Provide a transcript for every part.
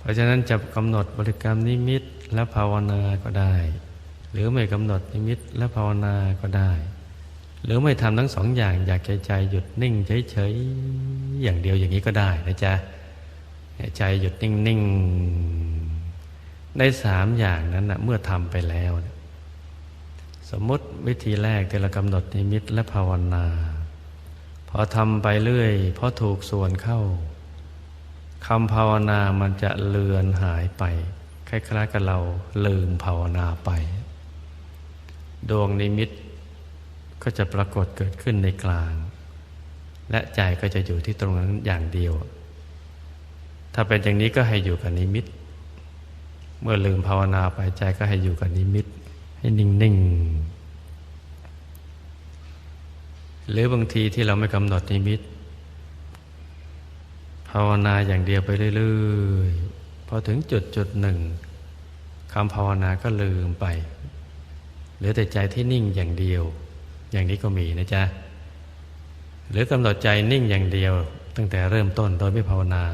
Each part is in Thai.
เพราะฉะนั้นจะกำหนดบริกรรมนิมิตและภาวนาก็ได้ หรือไม่กำหนดนิมิตและภาวนาก็ได้ หรือไม่ทำทั้งสองอย่างอยากใจใจหยุดนิ่งเฉยๆอย่างเดียวอย่างนี้ก็ได้นะจ๊ะใจหยุดนิ่งๆในสามอย่างนั้นนะเมื่อทำไปแล้วนะสมมติวิธีแรกที่เรากำหนดนิมิตและภาวนา พอทำไปเรื่อยพอถูกส่วนเข้า คำภาวนามันจะเลือนหายไป คล้ายๆกับเราลืมภาวนาไป ดวงนิมิตก็จะปรากฏเกิดขึ้นในกลาง และใจก็จะอยู่ที่ตรงนั้นอย่างเดียว ถ้าเป็นอย่างนี้ก็ให้อยู่กับนิมิต เมื่อลืมภาวนาไปใจก็ให้อยู่กับนิมิต ให้นิ่งๆหรือบางทีที่เราไม่กำหนดนิมิต ภาวนาอย่างเดียวไปเรื่อยๆ พอถึงจุดจุดหนึ่งคำภาวนาก็ลืมไป เหลือแต่ใจที่นิ่งอย่างเดียว อย่างนี้ก็มีนะจ๊ะ หรือกำหนดใจนิ่งอย่างเดียว ตั้งแต่เริ่มต้นโดยไม่ภาวนา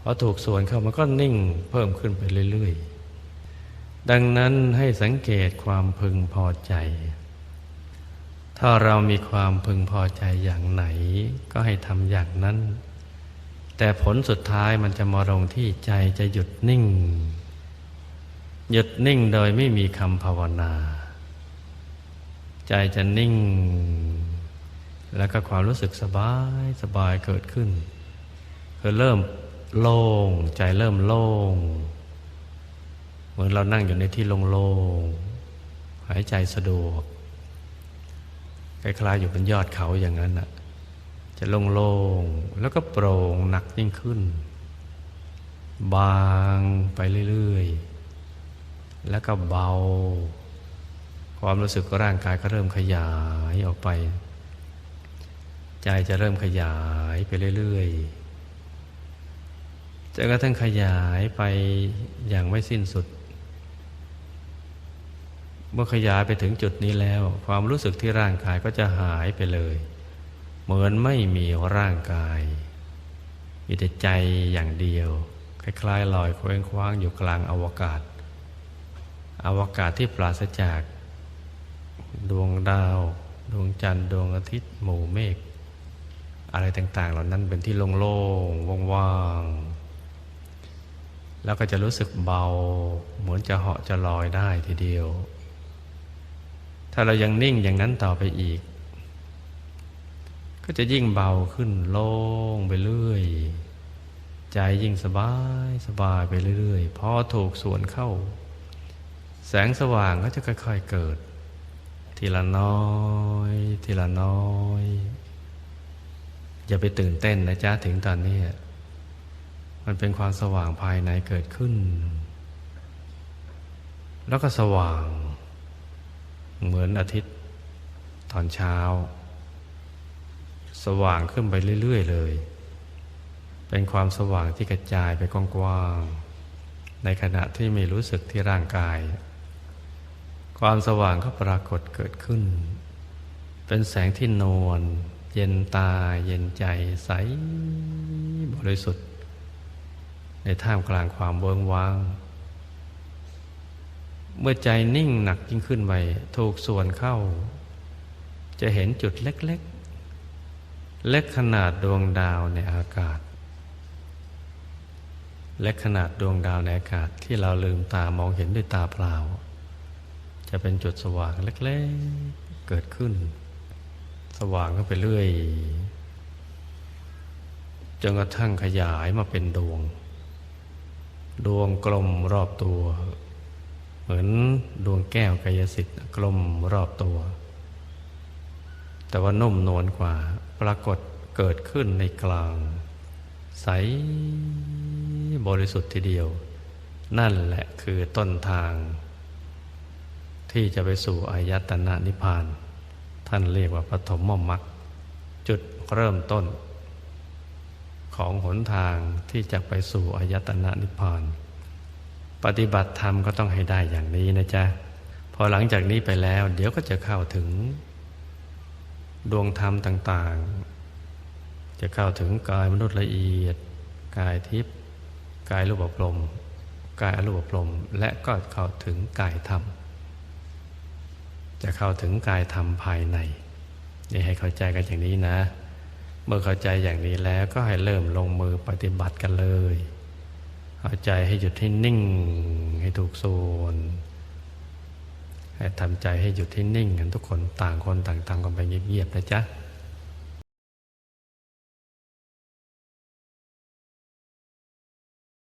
พอถูกส่วนเข้ามันก็นิ่งเพิ่มขึ้นไปเรื่อยๆ ดังนั้นให้สังเกตความพึงพอใจ ถ้าเรามีความพึงพอใจอย่างไหน ก็ให้ทำอย่างนั้น แต่ผลสุดท้ายมันจะมาลงที่ใจจะหยุดนิ่ง หยุดนิ่งโดยไม่มีคำภาวนา ใจจะนิ่ง แล้วก็ความรู้สึกสบายสบายเกิดขึ้นคือเริ่มโล่งใจเริ่มโล่ง เหมือนเรานั่งอยู่ในที่โล่งๆหายใจสะดวกคล้ายๆอยู่บนยอดเขาอย่างนั้นน่ะ จะโล่งๆแล้วก็โปร่งหนักยิ่งขึ้น บางไปเรื่อยๆ แล้วก็เบา ความรู้สึกร่างกายก็เริ่มขยายออกไป ใจจะเริ่มขยายไปเรื่อยๆจนกระทั่งขยายไปอย่างไม่สิ้นสุดเมื่อขยายไปถึงจุดนี้แล้ว ความรู้สึกที่ร่างกายก็จะหายไปเลย เหมือนไม่มีร่างกาย มีแต่ใจอย่างเดียว คล้ายๆลอยเคว้งคว้างอยู่กลางอวกาศ อวกาศที่ปราศจาก ดวงดาว ดวงจันทร์ดวงอาทิตย์หมู่เมฆอะไรต่าง ๆ เหล่านั้นเป็นที่โล่งๆว่างๆ แล้วก็จะรู้สึกเบา เหมือนจะเหาะจะลอยได้ทีเดียว ถ้าเรายังนิ่งอย่างนั้นต่อไปอีก ก็จะยิ่งเบาขึ้นโล่งไปเรื่อย ใจยิ่งสบายสบายไปเรื่อยๆพอถูกส่วนเข้า แสงสว่างก็จะค่อยๆเกิด ทีละน้อย ทีละน้อย อย่าไปตื่นเต้นนะจ๊ะถึงตอนนี้มันเป็นความสว่างภายในเกิดขึ้น แล้วก็สว่าง เหมือนอาทิตย์ตอนเช้า สว่างขึ้นไปเรื่อย ๆ เลย เป็นความสว่างที่กระจายไปกว้างๆในขณะที่ไม่รู้สึกที่ร่างกาย ความสว่างก็ปรากฏเกิดขึ้น เป็นแสงที่นวลเย็นตาเย็นใจใสบริสุทธิ์ ในท่ามกลางความเบิงว้าง เมื่อใจนิ่งหนักยิ่งขึ้นไปถูกส่วนเข้า จะเห็นจุดเล็ก ๆเล็กขนาดดวงดาวในอากาศเล็กขนาดดวงดาวในอากาศที่เราลืมตามองเห็นด้วยตาเปล่า จะเป็นจุดสว่างเล็กๆเกิดขึ้น สว่างขึ้นไปเรื่อยจนกระทั่งขยายมาเป็นดวง ดวงกลมรอบตัว เหมือนดวงแก้วกายสิทธิ์กลมรอบตัว แต่ว่านุ่มนวลกว่า ปรากฏเกิดขึ้นในกลาง ใสบริสุทธิ์ทีเดียว นั่นแหละคือต้นทาง ที่จะไปสู่อายตนะนิพพาน ท่านเรียกว่าปฐมมรรคจุดเริ่มต้น ของหนทางที่จะไปสู่อายตนะนิพพาน ปฏิบัติธรรมก็ต้องให้ได้อย่างนี้นะจ๊ะพอหลังจากนี้ไปแล้ว เดี๋ยวก็จะเข้าถึง ดวงธรรมต่างๆ จะเข้าถึงกายมนุษย์ละเอียด กายทิพย์กายรูปอบรมกายอรูปอบรมและก็เข้าถึงกายธรรม จะเข้าถึงกายธรรมภายในนี่ให้เข้าใจกันอย่างนี้นะ เมื่อเข้าใจอย่างนี้แล้วก็ให้เริ่มลงมือปฏิบัติกันเลย เอาใจให้หยุดให้นิ่งให้ถูกส่วน ทำใจให้หยุดให้นิ่งกันทุกคนต่างคนต่างทำกันไปเงียบๆนะจ๊ะ